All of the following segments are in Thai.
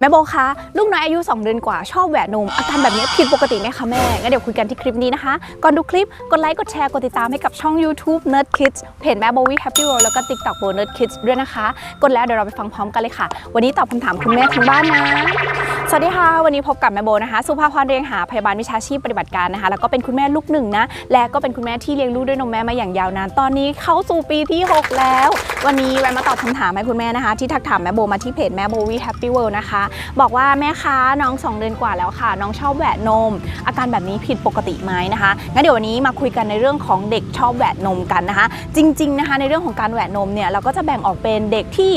แม่โบคะลูกน้อยอายุ 2 เดือนกว่าชอบแหวะนมอาการแบบนี้ผิดปกติไหมคะแม่งั้นเดี๋ยวคุยกันที่คลิปนี้นะคะ ก่อนดูคลิปกดไลค์กดแชร์กดติดตามให้กับช่อง YouTube Nerd Kids เพจแม่โบวี่ Happy World แล้วก็ TikTok โบ Nerd Kids ด้วยนะคะ กดแล้วเดี๋ยวเราไปฟังพร้อมกันเลยค่ะ วันนี้ตอบคำถามคุณแม่ทางบ้านนะ สวัสดีค่ะ วันนี้พบกับแม่โบนะคะ สุภาพรเรียงหาพยาบาลวิชาชีพปฏิบัติการนะคะ แล้วก็เป็นคุณแม่ลูกหนึ่งนะและก็เป็นคุณแม่ที่เลี้ยงลูกด้วยนมแม่มาอย่างยาวนานตอนนี้เข้าสู่ปีที่ 6 แล้ว วันนี้แวะมาตอบคำถามให้คุณแม่นะคะ ที่ทักถามแม่โบมาที่เพจแม่โบวี่ Happy World นะคะบอกว่าแม่ค้าน้อง 2 เดือนกว่าแล้วค่ะ น้องชอบแหวะนม อาการแบบนี้ผิดปกติไหมนะคะงั้นเดี๋ยววันนี้มาคุยกันในเรื่องของเด็กชอบแหวะนมกันนะคะ จริง ๆนะคะ ในเรื่องของการแหวะนมเนี่ยเราก็จะแบ่งออกเป็นเด็กที่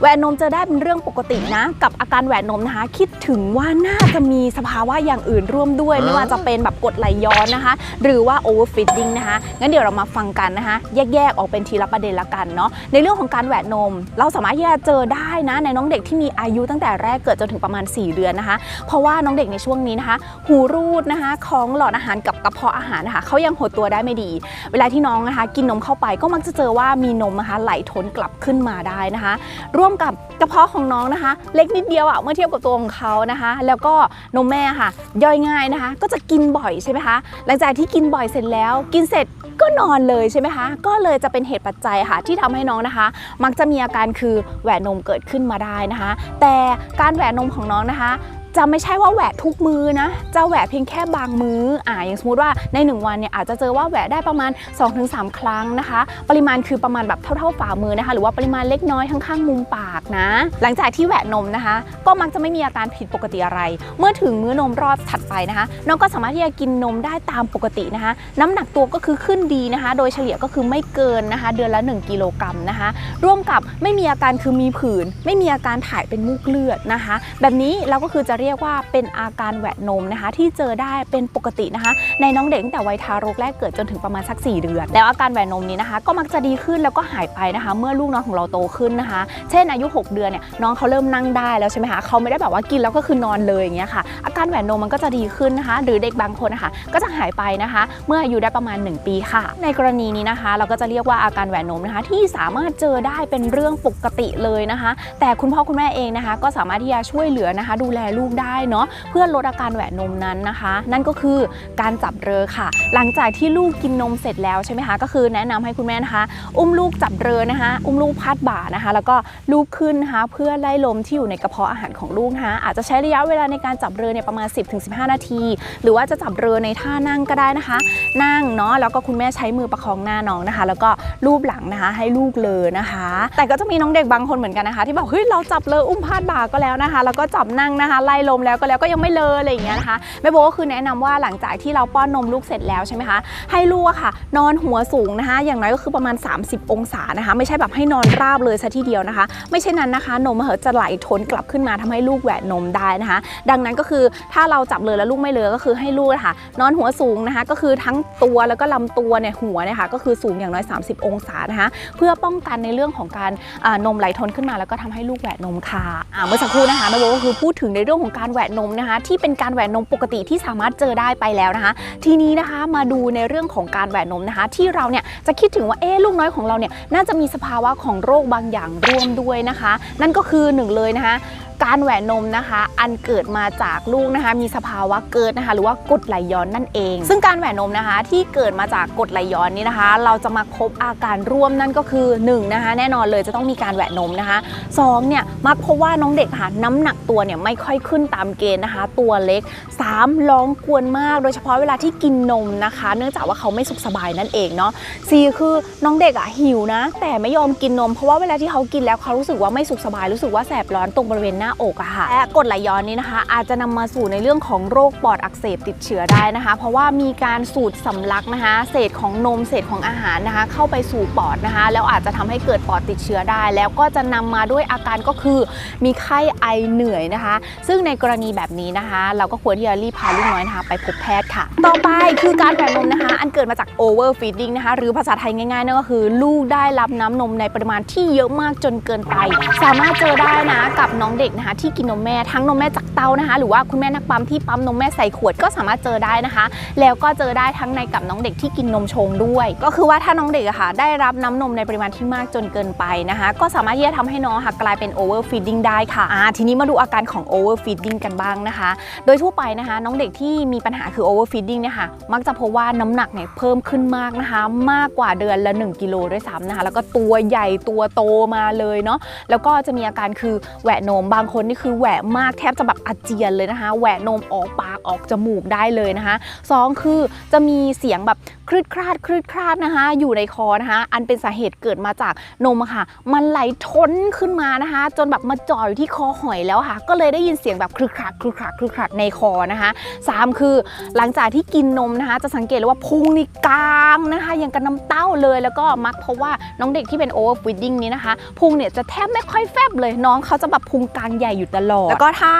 แหวนนมเจอได้เป็นเรื่องปกตินะ กับอาการแหวนนมนะคะ คิดถึงว่าน่าจะมีสภาวะอย่างอื่นร่วมด้วย ไม่ว่าจะเป็นแบบกรดไหลย้อนนะคะ หรือว่า overfeeding นะคะงั้นเดี๋ยวเรามาฟังกันนะคะ แยกๆออกเป็นทีละประเด็นละกันเนาะในเรื่องของการแหวนนม เราสามารถที่จะเจอได้นะ ในน้องเด็กที่มีอายุตั้งแต่แรกเกิดจนถึงประมาณ 4 เดือนนะคะ เพราะว่าน้องเด็กในช่วงนี้นะคะ หูรูดนะคะของหลอดอาหารกับกระเพาะอาหารนะคะเขายังหดตัวได้ไม่ดี เวลาที่น้องนะคะ กินนมเข้าไปก็มักจะเจอว่ามีนมนะคะไหลท้นกลับขึ้นมาได้นะคะร่วมกับกระเพาะของน้องนะคะ เล็กนิดเดียวอะเมื่อเทียบกับตัวของเขานะคะ แล้วก็นมแม่ค่ะ ย่อยง่ายนะคะ ก็จะกินบ่อยใช่ไหมคะหลังจากที่กินบ่อยเสร็จแล้ว กินเสร็จก็นอนเลยใช่ไหมคะ ก็เลยจะเป็นเหตุปัจจัยค่ะ ที่ทำให้น้องนะคะ มักจะมีอาการคือแหวนนมเกิดขึ้นมาได้นะคะ แต่การแหวนนมของน้องนะคะ จะไม่ใช่ว่าแหวะทุกมือนะ จะแหวะเพียงแค่บางมืออ่าอย่างสมมติว่าใน 1 วันเนี่ยอาจจะเจอว่าแหวะได้ประมาณ 2-3 ครั้งนะคะ ปริมาณคือประมาณแบบเท่าๆฝ่ามือนะคะ หรือว่าปริมาณเล็กน้อยข้างๆมุมปากนะ หลังจากที่แหวะนมนะคะ ก็มักจะไม่มีอาการผิดปกติอะไร เมื่อถึงมื้อนมรอบถัดไปนะคะ น้องก็สามารถที่จะกินนมได้ตามปกตินะคะ น้ำหนักตัวก็คือขึ้นดีนะคะ โดยเฉลี่ยก็คือไม่เกินนะคะ เดือนละ 1 กิโลกรัมนะคะ ร่วมกับไม่มีอาการคือมีผื่น ไม่มีอาการถ่ายเป็นมูกเลือดนะคะ แบบนี้เราก็คือจะเรียกว่าเป็นอาการแหวะนมนะคะ ที่เจอได้เป็นปกตินะคะ ในน้องเด็กตั้งแต่วัยทารกแรกเกิดจนถึงประมาณสัก 4 เดือน แล้วอาการแหวะนมนี้นะคะ ก็มักจะดีขึ้นแล้วก็หายไปนะคะ เมื่อลูกน้องของเราโตขึ้นนะคะ เช่นอายุ 6 เดือนเนี่ยน้องเขาเริ่มนั่งได้แล้วใช่ไหมคะเขาไม่ได้แบบว่ากินแล้วก็คือนอนเลยอย่างเงี้ยค่ะ อาการแหวนนมมันก็จะดีขึ้นนะคะ หรือเด็กบางคนนะคะก็จะหายไปนะคะ เมื่ออายุได้ประมาณ 1 ปีค่ะ ในกรณีนี้นะคะ เราก็จะเรียกว่าอาการแหวนนมนะคะ ที่สามารถเจอได้เป็นเรื่องปกติเลยนะคะ แต่คุณพ่อคุณแม่เองนะคะ ก็สามารถที่จะช่วยเหลือนะคะ ดูแลลูกได้เนาะเพื่อลดอาการแหวนนมนั้นนะคะ นั่นก็คือการจับเรือค่ะ หลังจากที่ลูกกินนมเสร็จแล้วใช่ไหมคะก็คือแนะนำให้คุณแม่นะคะ อุ้มลูกจับเรือนะคะ อุ้มลูกพาดบ่านะคะ แล้วก็ลูกขึ้นนะคะเพื่อไล่ลมที่อยู่ในกระเพาะอาหารของลูกนะคะอาจจะใช้ระยะเวลาในการจับเรือเนี่ยประมาณ 10-15 นาที หรือว่าจะจับเรือในท่านั่งก็ได้นะคะ นั่งเนาะแล้วก็คุณแม่ใช้มือประคองหน้าน้องนะคะ แล้วก็ลูบหลังนะคะให้ลูกเลยนะคะ แต่ก็จะมีน้องเด็กบางคนเหมือนกันนะคะ ที่บอกเฮ้ยเราจับเรืออุ้มพาดบ่าก็แล้วนะคะ แล้วก็จับนั่งนะคะไล่ลมแล้วก็แล้วก็ยังไม่เลออะไรอย่างเงี้ยนะคะแม่โบก็คือแนะนำว่าหลังจากที่เราป้อนนมลูกเสร็จแล้วใช่ไหมคะให้ลูกค่ะ นอนหัวสูงนะคะ อย่างน้อยก็คือประมาณ 30 องศานะคะ ไม่ใช่แบบให้นอนราบเลยซะทีเดียวนะคะ ไม่ใช่นั้นนะคะ นมเหอจะไหลทนกลับขึ้นมาทำให้ลูกแหวนนมได้นะคะ ดังนั้นก็คือถ้าเราจับเลยแล้วลูกไม่เลยก็คือให้ลูกนะคะนอนหัวสูงนะคะ ก็คือทั้งตัวแล้วก็ลำตัวเนี่ยหัวเนี่ยค่ะก็คือสูงอย่างน้อย 30 องศานะคะ เพื่อป้องกันในเรื่องของการอ่านมไหลทนขึ้นมา แล้วก็ทำให้ลูกแหวนนมค่ะเมื่อสักครู่นะคะแม่โบก็คือพูดถึงในเรื่องของการแหวนนมนะคะ ที่เป็นการแหวนนมปกติที่สามารถเจอได้ไปแล้วนะคะ ทีนี้นะคะมาดูในเรื่องของการแหวนนมนะคะ ที่เราเนี่ยจะคิดถึงว่าเอ๊ลูกน้อยของเราเนี่ยน่าจะมีสภาวะของโรคบางอย่างร่วมด้วยนะคะ นั่นก็คือหนึ่งเลยนะคะ การแหวนนมนะคะ อันเกิดมาจากลูกนะคะ มีสภาวะเกิดนะคะ หรือว่ากดไหลย้อนนั่นเอง ซึ่งการแหวนนมนะคะ ที่เกิดมาจากกดไหลย้อนนี้นะคะ เราจะมาพบอาการร่วมนั่นก็คือ1นะคะ แน่นอนเลยจะต้องมีการแหวนนมนะคะสองเนี่ยมักพบว่าน้องเด็กค่ะน้ำหนักตัวเนี่ยไม่ค่อยขึ้นตามเกณฑ์นะคะ ตัวเล็ก 3. ร้องกวนมาก โดยเฉพาะเวลาที่กินนมนะคะ เนื่องจากว่าเขาไม่สุขสบายนั่นเองเนาะสี่คือน้องเด็กอะหิวนะ แต่ไม่ยอมกินนม เพราะว่าเวลาที่เขากินแล้วเขารู้สึกว่าไม่สุขสบายรู้สึกว่าแสบร้อนตรงบริเวณหน้าอกอะค่ะและกรดไหลย้อนนี้นะคะ อาจจะนำมาสู่ในเรื่องของโรคปอดอักเสบติดเชื้อได้นะคะ เพราะว่ามีการสูดสำลักนะคะ เศษของนมเศษของอาหารนะคะ เข้าไปสู่ปอดนะคะ แล้วอาจจะทำให้เกิดปอดติดเชื้อได้ แล้วก็จะนำมาด้วยอาการก็คือ มีไข้ไอเหนื่อยนะคะ ซึ่งในกรณีแบบนี้นะคะ เราก็ควรที่จะรีบพาลูกน้อยนะคะไปพบแพทย์ค่ะ ต่อไปคือการแหวนนมนะคะ อันเกิดมาจาก overfeeding นะคะ หรือภาษาไทยง่ายๆนั่นก็คือ ลูกได้รับน้ำนมในปริมาณที่เยอะมากจนเกินไป สามารถเจอได้นะกับน้องเด็กนะคะที่กินนมแม่ทั้งนมแม่จากเต้านะคะ หรือว่าคุณแม่นักปั๊มที่ปั๊มนมแม่ใส่ขวดก็สามารถเจอได้นะคะ แล้วก็เจอได้ทั้งในกับน้องเด็กที่กินนมชงด้วย ก็คือว่าถ้าน้องเด็กอะค่ะ ได้รับน้ำนมในปริมาณที่มากจนเกินไปนะคะ ก็สามารถที่จะทำให้น้องค่ะกลายเป็น overfeeding ได้ค่ะอ่าทีนี้มาดูอาการของ overfeeding กันบ้างนะคะ โดยทั่วไปนะคะ น้องเด็กที่มีปัญหาคือ overfeeding เนี่ยค่ะมักจะพบว่าน้ำหนักเนี่ยเพิ่มขึ้นมากนะคะ มากกว่าเดือนละ 1กิโลด้วยซ้ำนะคะ แล้วก็ตัวใหญ่ตัวโตมาเลยเนาะแล้วก็จะมีอาการคือแหวะนมบางคนนี่คือแหวะมากแทบจะแบบอาเจียนเลยนะคะ แหวะนมออกปากออกจมูกได้เลยนะคะสองคือจะมีเสียงแบบคลืดคลาดคลืดคลาดนะคะ อยู่ในคอนะคะ อันเป็นสาเหตุเกิดมาจากนมค่ะ มันไหลท้นขึ้นมานะคะ จนแบบมาจ่ออยู่ที่คอหอยแล้วค่ะ ก็เลยได้ยินเสียงแบบคลืดคลาดคลืดคลาดคลืดคลาดในคอนะคะสามคือหลังจากที่กินนมนะคะ จะสังเกตเลยว่าพุงนี่กลางนะคะอย่างกับน้ำเต้าเลยแล้วก็มักเพราะว่าน้องเด็กที่เป็น overfeeding นี้นะคะพุงเนี่ยจะแทบไม่ค่อยแฟบเลยน้องเขาจะแบบพุงกลางใหญ่อยู่ตลอด แล้วก็ถ้า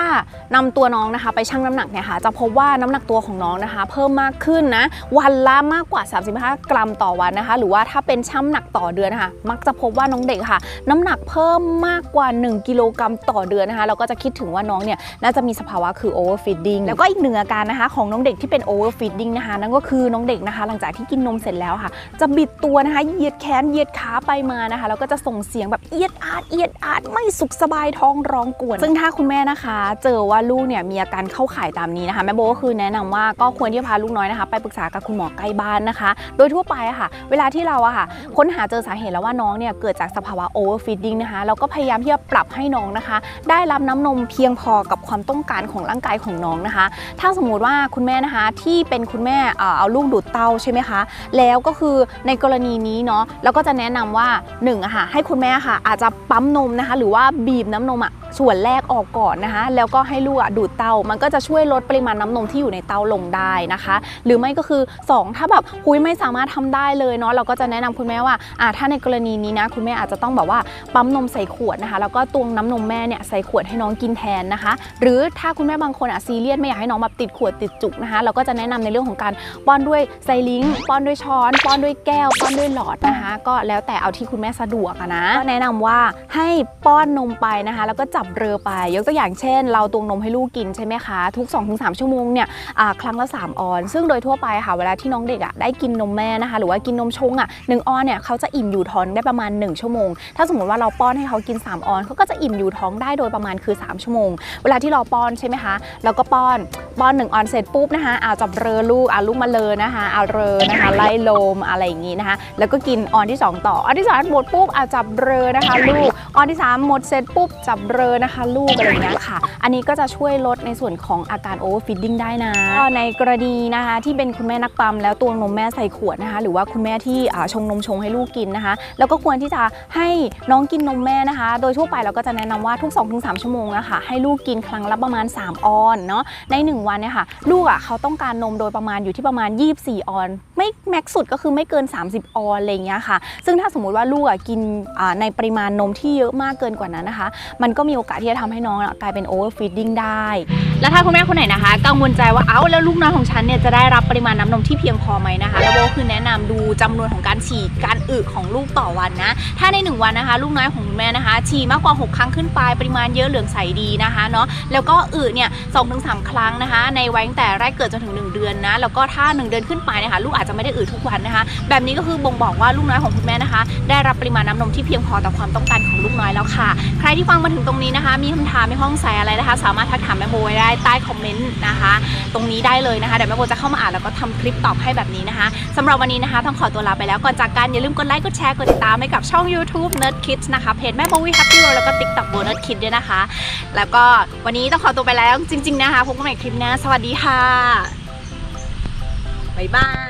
นำตัวน้องนะคะ ไปชั่งน้ำหนักเนี่ยค่ะ จะพบว่าน้ำหนักตัวของน้องนะคะ เพิ่มมากขึ้นนะ วันละมากกว่า 35 กรัมต่อวันนะคะ หรือว่าถ้าเป็นชั่งหนักต่อเดือนนะคะ มักจะพบว่าน้องเด็กค่ะ น้ำหนักเพิ่มมากกว่า 1 กิโลกรัมต่อเดือนนะคะ เราก็จะคิดถึงว่าน้องเนี่ยน่าจะมีสภาวะคือ overfeeding แล้วก็อีกหนึ่งอาการนะคะ ของน้องเด็กที่เป็น overfeeding นะคะ นั่นก็คือน้องเด็กนะคะ หลังจากที่กินนมเสร็จแล้วค่ะ จะบิดตัวนะคะเหยียดแขนเหยียดขาไปมานะคะแล้วก็จะส่งเสียงแบบเอียดอาดเอียดอาดไม่สุขสบายท้องร้องกวน ซึ่งถ้าคุณแม่นะคะ เจอว่าลูกเนี่ยมีอาการเข้าข่ายตามนี้นะคะแม่โบก็คือแนะนำว่าก็ควรที่จะพาลูกน้อยนะคะ ไปปรึกษากับคุณหมอใกล้บ้านนะคะ โดยทั่วไปอะค่ะ เวลาที่เราอะค่ะ ค้นหาเจอสาเหตุแล้วว่าน้องเนี่ยเกิดจากสภาวะ overfeeding นะคะเราก็พยายามที่จะปรับให้น้องนะคะ ได้รับน้ำนมเพียงพอกับความต้องการของร่างกายของน้องนะคะ ถ้าสมมุติว่าคุณแม่นะคะที่เป็นคุณแม่เอาลูกดูดเต้าใช่ไหมคะ แล้วก็คือในกรณีนี้เนาะเราก็จะแนะนำว่า1อะค่ะให้คุณแม่ค่ะอาจจะปั๊มนมนะคะ หรือว่าบีบน้ำนมอะ ส่วนแรกออกก่อนนะคะ แล้วก็ให้ลูกอะดูดเต้ามันก็จะช่วยลดปริมาณน้ำนมที่อยู่ในเต้าลงได้นะคะ หรือไม่ก็คือ 2 ถ้าแบบคุยไม่สามารถทำได้เลยเนาะเราก็จะแนะนำคุณแม่ว่าอ่าถ้าในกรณีนี้นะ คุณแม่อาจจะต้องแบบว่าปั๊มนมใส่ขวดนะคะ แล้วก็ตวงน้ำนมแม่เนี่ยใส่ขวดให้น้องกินแทนนะคะ หรือถ้าคุณแม่บางคนอะซีเรียสไม่อยากให้น้องแบบติดขวดติดจุกนะคะ เราก็จะแนะนำในเรื่องของการป้อนด้วยไซลิงป้อนด้วยช้อน ป้อนด้วยแก้ว ป้อนด้วยหลอดนะคะ ก็แล้วแต่เอาที่คุณแม่สะดวกนะก็แนะนำว่าให้ป้อนนมไปนะคะ แล้วก็จับเรือไป ยกตัวอย่างเช่น เราตวงนมให้ลูกกินใช่ไหมคะ ทุก 2-3 ชั่วโมงเนี่ยครั้งละ 3 ออน ซึ่งโดยทั่วไปค่ะเวลาที่น้องเด็กอะได้กินนมแม่นะคะ หรือว่ากินนมชงอะหนึ่งออนเนี่ยเขาจะอิ่มอยู่ท้องได้ประมาณ 1 ชั่วโมง ถ้าสมมติว่าเราป้อนให้เขากิน 3 ออนเขาก็จะอิ่มอยู่ท้องได้โดยประมาณคือ 3 ชั่วโมง เวลาที่เราป้อนใช่ไหมคะเราก็ป้อนป้อนหนึ่งออนเสร็จปุ๊บนะคะเอาจับเรือลูกเอาลูกมาเลยนะคะเอาเรือนะคะไล่ลมอะไรอย่างงี้นะคะ แล้วก็กินออนที่ 2 ต่อออนที่สามหมดปุ๊บเอาจับเรือนะคะลูกออนที่ 3 หมดเสร็จปุ๊บจับเรือนะคะลูกอะไรอย่างเงี้ยค่ะ อันนี้ก็จะช่วยลดในส่วนของอาการ overfeeding ได้นะในกรณีนะคะที่เป็นคุณแม่นักปั๊มแล้วตวงนมแม่ใส่ขวดนะคะ หรือว่าคุณแม่ที่ชงนมชงให้ลูกกินนะคะ แล้วก็ควรที่จะให้น้องกินนมแม่นะคะ โดยทั่วไปเราก็จะแนะนำว่าทุก 2-3 ชั่วโมงนะคะให้ลูกกินครั้งละประมาณ 3 ออนเนาะใน 1วันเนี่ยค่ะลูกอะเขาต้องการนมโดยประมาณอยู่ที่ประมาณ 24 ออน ไม่แม็กซ์สุดก็คือไม่เกิน 30 ออนอะไรอย่างเงี้ยค่ะ ซึ่งถ้าสมมุติว่าลูกอะกินในปริมาณนมที่เยอะมากเกินกว่านั้นนะคะ มันก็มีโอกาสที่จะทำให้น้องกลายเป็นโอเวอร์ฟีดดิ้งได้ แล้วถ้าคุณแม่คนไหนนะคะ กังวลใจว่าเอ้าแล้วลูกน้อยของฉันเนี่ยจะได้รับปริมาณน้ำนมที่เพียงพอไหมนะคะแล้วโบคือแนะนำดูจำนวนของการฉี่การอึของลูกต่อวันนะ ถ้าใน 1 วันนะคะ ลูกน้อยของคุณแม่นะคะฉี่มากกว่า 6 ครั้งขึ้นไปปริมาณเยอะเหลืองใสดีนะคะเนาะแล้วก็อึเนี่ยสองถึงสามครั้งนะคะ ในวัยตั้งแต่แรกเกิดจนถึง 1 เดือนนะแล้วก็ถ้า 1 เดือนขึ้นไปนะคะลูกอาจจะไม่ได้อึทุกวันนะคะ แบบนี้ก็คือบ่งบอกว่าลูกน้อยของคุณแม่นะคะ ได้รับปริมาณน้ำนมที่เพียงพอต่อความต้องการของลูกน้อยแล้วค่ะ ใครที่ฟังมาถึงตรงนี้นะคะ มีคำถามมีข้อสงสัยอะไรนะคะ สามารถทักถามแม่โบไว้ได้ใต้คอมเมนต์นะคะ ตรงนี้ได้เลยนะคะเดี๋ยวแม่โบจะเข้ามาอ่านแล้วก็ทำคลิปตอบให้แบบนี้นะคะสำหรับวันนี้นะคะต้องขอตัวลาไปแล้วก่อนจากกันอย่าลืมกดไลค์กดแชร์กดติดตามให้กับช่อง YouTube Nerd Kids นะคะเพจแม่โบวี่ Happy World แล้วก็ TikTok โบนัสคิดด้วยนะคะ แล้วก็วันนี้ต้องขอตัวไปแล้วจริง ๆ นะคะพบกันใหม่คลิปหน้าสวัสดีค่ะบ๊ายบาย